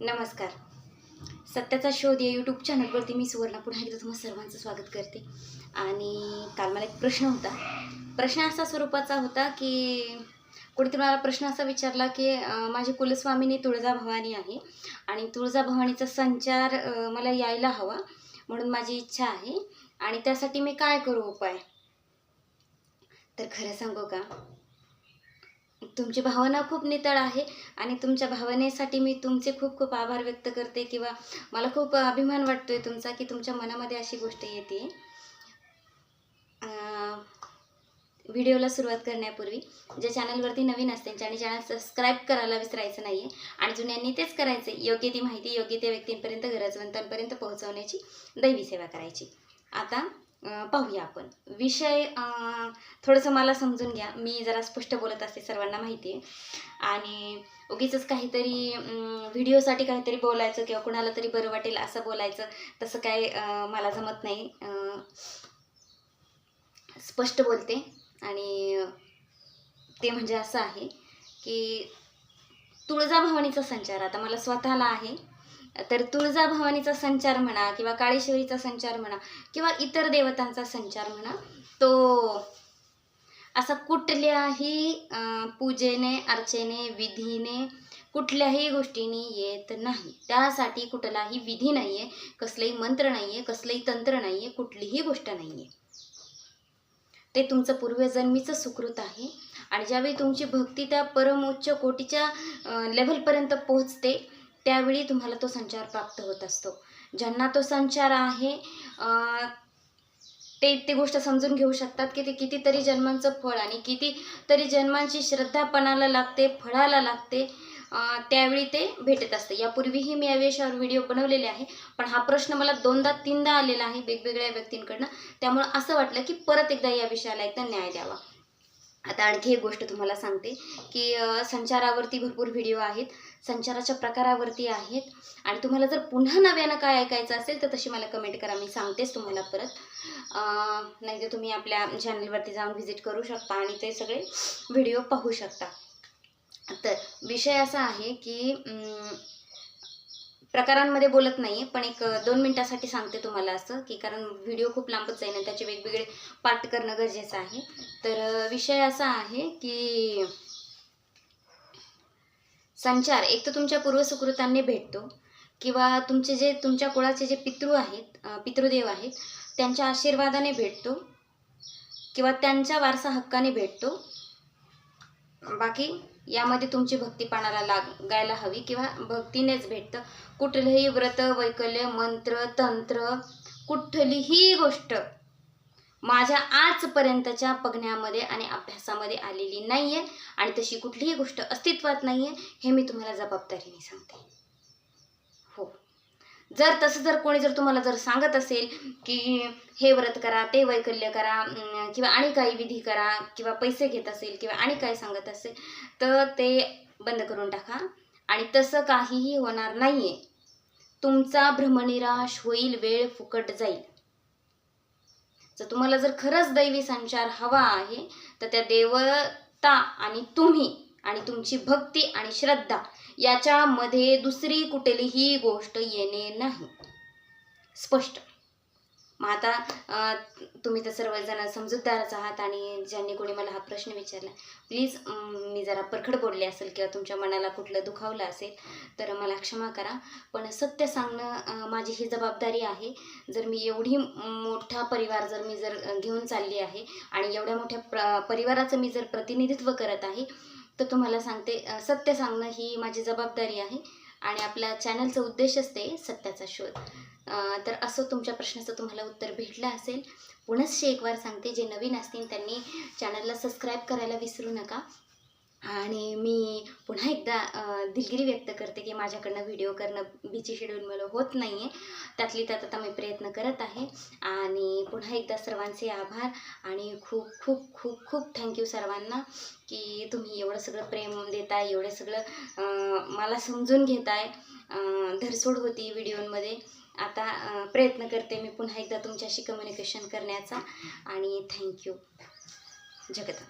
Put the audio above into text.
नमस्कार. सत्याचा शोध या यूट्यूब चॅनलवरती मी सुवर्णा पुन्हा एकदा तुम्हा सर्वांचं स्वागत करते. आणि काल मला एक प्रश्न होता. प्रश्न असा स्वरूपाचा होता की कोणीतरी मला प्रश्न असा विचारला की माझी कुलस्वामिनी तुळजाभवानी आहे आणि तुळजाभवानीचा संचार मला यायला हवा म्हणून माझी इच्छा आहे आणि त्यासाठी मी काय करू उपाय? तर खरं सांगू का? तुमची भावना खूप नितळ आहे आणि तुमच्या भावनेसाठी मी तुमचे खूप खूप आभार व्यक्त करते किंवा मला खूप अभिमान वाटतो आहे तुमचा की तुमच्या मनामध्ये अशी गोष्ट येते. व्हिडिओला सुरुवात करण्यापूर्वी जे चॅनलवरती नवीन असतील आणि चॅनल सबस्क्राईब करायला विसरायचं नाही आहे आणि जुन्यांनी तेच करायचं. योग्य ती माहिती योग्य त्या व्यक्तींपर्यंत गरजवंतांपर्यंत पोहोचवण्याची दैवी सेवा करायची. आता पाहूया आपण. विषय थोडंसं मला समजून घ्या. मी जरा स्पष्ट बोलत असते सर्वांना माहिती आहे. आणि उगीच काहीतरी व्हिडिओसाठी काहीतरी बोलायचं किंवा कुणाला तरी बरं वाटेल असं बोलायचं तसं काय मला जमत नाही. स्पष्ट बोलते. आणि ते म्हणजे असं आहे की तुळजाभवानीचा संचार आता मला स्वतःला आहे. तर तुळजाभवानीचा संचार म्हणा किंवा काळेश्वरीचा संचार म्हणा किंवा इतर देवतांचा संचार म्हणा तो असा कुठल्याही पूजेने अर्चेने विधीने कुठल्याही गोष्टीने येत नाही. त्यासाठी कुठलाही विधी नाही आहे कसलंही मंत्र नाही आहे कसलंही तंत्र नाही आहे कुठलीही गोष्ट नाही आहे ते तुमचं पूर्वजन्मीचं सुकृत आहे आणि ज्यावेळी तुमची भक्ती त्या परमोच्च कोटीच्या लेवलपर्यंत लेव्हलपर्यंत पोहोचते त्यावेळी तुम्हाला तो संचार प्राप्त होत असतो. ज्यांना तो संचार आहे ते ते गोष्ट समजून घेऊ शकतात की ते कितीतरी जन्मांचं फळ आणि कितीतरी जन्मांची श्रद्धापणाला लागते फळाला लागते त्यावेळी ते भेटत असतं. यापूर्वीही मी या विषयावर व्हिडिओ बनवलेले आहे पण हा प्रश्न मला दोनदा तीनदा आलेला आहे वेगवेगळ्या व्यक्तींकडनं. त्यामुळं असं वाटलं की परत एकदा या विषयाला एकदा न्याय द्यावा. आता आणखी एक गोष्ट तुम्हाला सांगते की संचारावरती भरपूर व्हिडिओ आहेत. संचाराच्या प्रकारावरती आहेत. आणि तुम्हाला जर पुन्हा नव्यानं काय ऐकायचं असेल तर तशी मला कमेंट करा. मी सांगतेच तुम्हाला परत. नाही तर तुम्ही आपल्या चॅनलवरती जाऊन व्हिजिट करू शकता आणि ते सगळे व्हिडिओ पाहू शकता. तर विषय असा आहे की प्रकारांमध्ये बोलत नाही पण एक दोन मिनटासाठी सांगते तुम्हाला असं की कारण व्हिडिओ खूप लांबच जाईल आणि त्याचे वेगवेगळे पार्ट करणं गरजेचं आहे. तर विषय असा आहे की संचार एक तर तुमच्या पूर्वसुकृतांनी भेटतो किंवा तुमचे जे तुमच्या कुळाचे जे पितृ आहेत पितृदेव आहेत त्यांच्या आशीर्वादाने भेटतो किंवा त्यांच्या वारसा हक्काने भेटतो बाकी यामध्ये तुमची भक्तीपणाला लागायला हवी किंवा भक्तीनेच भेटतं. कुठलंही व्रत वैकल्य मंत्र तंत्र कुठलीही गोष्ट माझ्या आजपर्यंतच्या बघण्यामध्ये आणि अभ्यासामध्ये आलेली नाही आहे आणि तशी कुठलीही गोष्ट अस्तित्वात नाही आहे हे मी तुम्हाला जबाबदारीने सांगते. जर तसं जर कोणी जर तुम्हाला जर सांगत असेल की हे व्रत करा ते वैकल्य करा किंवा आणि काही विधी करा किंवा पैसे घेत असेल किंवा आणि काय सांगत असेल तर ते बंद करून टाका. आणि तसं काहीही होणार नाही आहे तुमचा भ्रमनिराश होईल वेळ फुकट जाईल. जर तुम्हाला जर खरंच दैवी संचार हवा आहे तर त्या देवता आणि तुम्ही आणि तुमची भक्ती आणि श्रद्धा याच्यामध्ये दुसरी कुठलीही गोष्ट येणे नाही. स्पष्ट. मग आता तुम्ही तर सर्वजण समजूतदारच आहात आणि ज्यांनी कोणी मला हा प्रश्न विचारला प्लीज मी जरा परखड बोलले असेल किंवा तुमच्या मनाला कुठलं दुखावलं असेल तर मला क्षमा करा. पण सत्य सांगणं माझी ही जबाबदारी आहे. जर मी एवढी मोठा परिवार जर मी जर घेऊन चालली आहे आणि एवढ्या मोठ्या प्र परिवाराचं मी जर प्रतिनिधित्व करत आहे तर तुम्हाला सांगते सत्य सांगणं ही माझी जबाबदारी आहे आणि आपल्या चॅनलचा उद्देश असते सत्याचा शोध. तर असं तुमच्या प्रश्नाचं तुम्हाला उत्तर भेटलं असेल पुनश्च एक वार सांगते जे नवीन असतील त्यांनी चॅनलला सबस्क्राईब करायला विसरू नका. आणि मी एकदा दिलगिरी व्यक्त करते की माझ्याकडनं व्हिडिओ करणं बिची शेड्यूल मला होत नाही आहे त्यातली त्यात आता मी प्रयत्न करत आहे. आणि पुन्हा एकदा सर्वांचे आभार आणि खूप खूप खूप खूप थँक्यू सर्वांना की तुम्ही एवढं सगळं प्रेम देताय एवढं सगळं मला समजून घेताय. धरसोड होती व्हिडिओमध्ये आता प्रयत्न करते मी पुन्हा एकदा तुमच्याशी कम्युनिकेशन करण्याचा. आणि थँक्यू जगदा